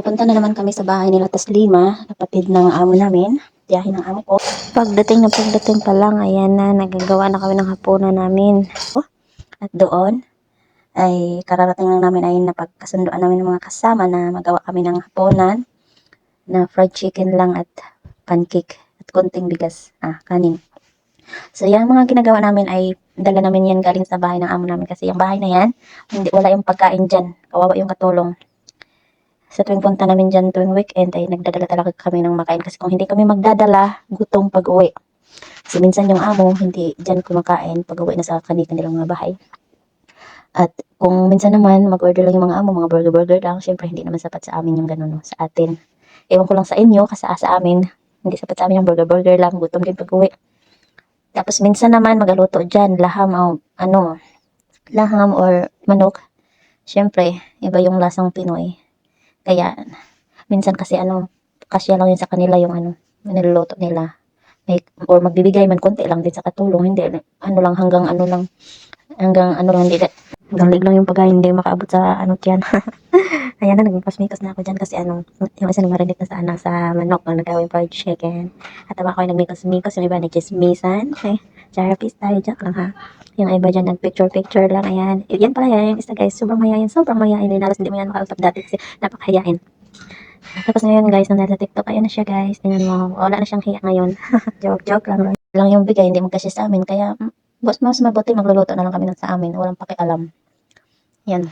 Papunta na naman kami sa bahay nila Taslima, kapatid ng amo namin, tiyahin ng amo ko. Pagdating na pagdating pa lang, ayan na, nagagawa na kami ng hapunan namin. At doon, ay kararating lang namin ay napagkasunduan namin ng mga kasama na magawa kami ng hapunan na fried chicken lang at pancake at konting bigas, ah, kanin. So, yung mga ginagawa namin ay dala namin yan galing sa bahay ng amo namin kasi yung bahay na yan, hindi wala yung pagkain dyan. Kawawa yung katulong. Sa tuwing punta namin dyan tuwing weekend ay nagdadala talaga kami ng makain kasi kung hindi kami magdadala, gutom pag uwi. Kasi minsan yung amo hindi dyan kumakain pag uwi na sa kanilang mga bahay. At kung minsan naman mag-order lang yung mga amo, mga burger-burger lang, syempre hindi naman sapat sa amin yung ganun, sa atin. Ewan ko lang sa inyo, kasi sa amin, hindi sapat sa amin yung burger-burger lang, gutom din pag uwi. Tapos minsan naman magaluto dyan, laham o ano, laham or manok. Syempre, iba yung lasang Pinoy. Kaya, minsan kasi ano, kasya lang yun sa kanila yung ano, niluluto nila. May, or magbibigay man konti lang din sa katulong, hindi, ano lang, hanggang ano lang, hanggang ano lang, hindi, hanggang lang yung pagkain, hindi makaabot sa ano tiyan. Ayan na, nagpasmikas na ako dyan kasi ano, yung isa nagmarinig na sa ano, sa manok, nung nagawin fried chicken. At ako yung nagmikos-mikos, yung iba nagchismisan. Okay, therapist tayo dyan lang ha. Yung iba dyan nag-picture-picture lang, ayan. Yan pala yan, yung isa guys, sobrang mayayain, sobrang mayayain. Din, halos hindi mo yan makausap dati kasi napakahayain. Tapos ngayon guys, nung nasa TikTok, ayan na siya guys. Tingnan mo, wala na siyang hiya ngayon. Joke-joke lang. Lang yung bigay, hindi magkasya sa amin. Kaya, mm, boss, mas mabuti magluluto na lang kami ng sa amin. Walang pakialam. Yan.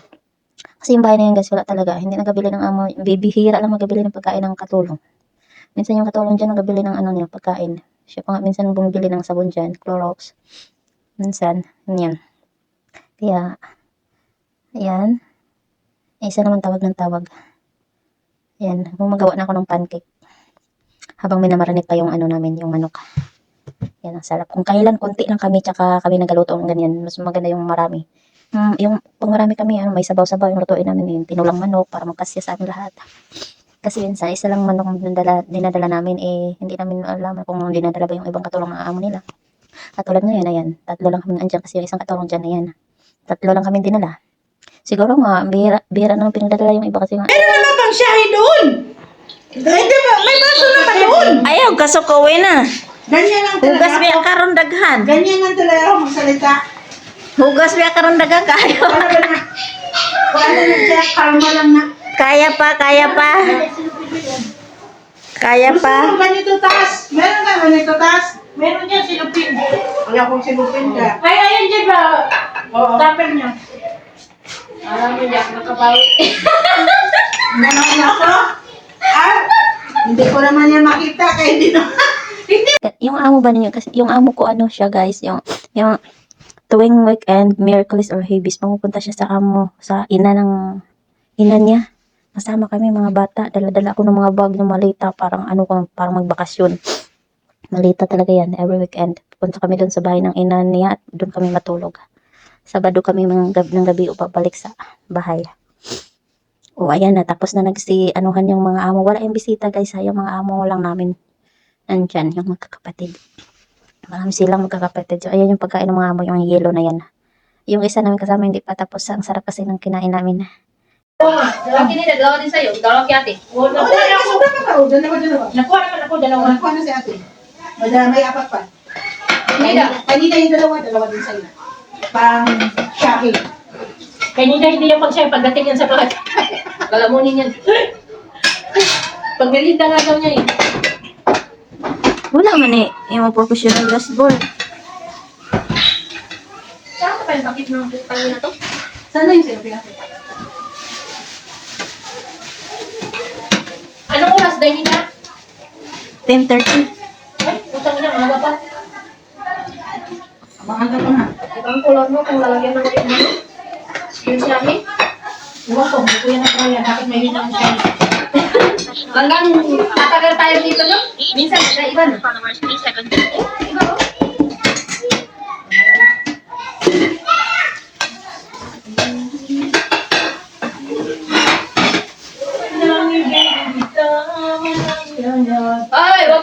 Kasi yung bahay na yan guys, wala talaga. Hindi nagabili ng amo. Bibihira lang magabili ng pagkain ng katulong. Minsan yung katulong dyan nagabili ng ano niya, pagkain. Siya pa nga minsan bumibili ng sabon dyan, Clorox. Minsan, yan. Kaya, ayan. Isa naman tawag ng tawag. Yan, gumagawa na ako ng pancake. Habang minamarinig pa yung ano namin, yung manok. Yan, ang sarap. Kung kailan, konti lang kami, tsaka kami nagaluto ng ganyan. Mas maganda yung marami. Mm, yung pag marami kami, ano, may sabaw-sabaw yung lutuin namin, yung tinulang manok para magkasya sa amin lahat. Kasi yun, sa isa lang manok ang dinadala, dinadala namin, eh, hindi namin alam kung dinadala ba yung ibang katulong ng amo nila. Katulad ngayon, ayan, tatlo lang kami andyan kasi yung isang katulong dyan, ayan. Tatlo lang kami dinala. Siguro nga, bihira, bihira nang pinadala yung iba kasi nga, Ano bang siyahe doon? Hindi ba? May baso naman doon. Ayaw, kasukawin na. Ganyan lang Hugas talaga. biya karon daghan. Ganyan lang talaga ako magsalita. Hugas biya karon daghan kayo. Ba na? Ano na siya, karma lang na. Kaya pa, kaya pa. Kaya Gusto pa. mo ganito taas? Meron ka ganito taas? Meron niya silupin. Wala kong silupin ka. Ay, ayan dyan ba? Oo. Tupper niya. Alam mo niya, nakabawi. Naman ako? Ah? Hindi ko naman yan makita kaya hindi na. Hindi. Yung amo ba ninyo? Kasi yung amo ko ano siya guys, yung, yung tuwing weekend, Miraculous or Habis, pumupunta siya sa amo, sa ina ng, ina niya. Kasama kami mga bata, dala-dala ako ng mga bag ng malita, parang ano ko, parang magbakasyon. Malita talaga yan, every weekend. Punta kami doon sa bahay ng ina niya at doon kami matulog. Sabado kami ng gabi, ng gabi o babalik sa bahay. O ayan na, tapos na nagsi, anuhan yung mga amo. Wala yung bisita guys, ha, yung mga amo lang namin. Nandyan, yung magkakapatid. Marami silang magkakapatid. So, ayan yung pagkain ng mga amo, yung yellow na yan. Yung isa namin kasama hindi pa tapos. Ang sarap kasi ng kinain namin. Dalawang kinita, dalawa din sa'yo, dalawang kay ate. Wala na ako. Dalawa, dalawa, dalawa. Nakuha naman ako, dalawa. Nakuha na si ate. Madala, may apat pa. Kanina, kanina yung dalawa, dalawa din sa'yo. Pang shopping. Kanina hindi yung pag siya, pagdating yan sa bahay. Lalamunin yan. Pag melinda nga daw niya eh. Wala man eh. Yung professional dashboard. Saan ka pa yung bakit ng pangin na to? Sana yung sinabi natin. Oras dahil niya? 10.30. Ay, utang niya, mga pa. Abangan ka pa nga. Ibang kulon mo kung lalagyan ng ulit mo. Yung sinabi? Iwan ko, hindi ko yan ang kaya. Bakit may hinang siya? Hanggang tatagal tayo dito, no? Minsan, sa iba na. followers 3 seconds. Iba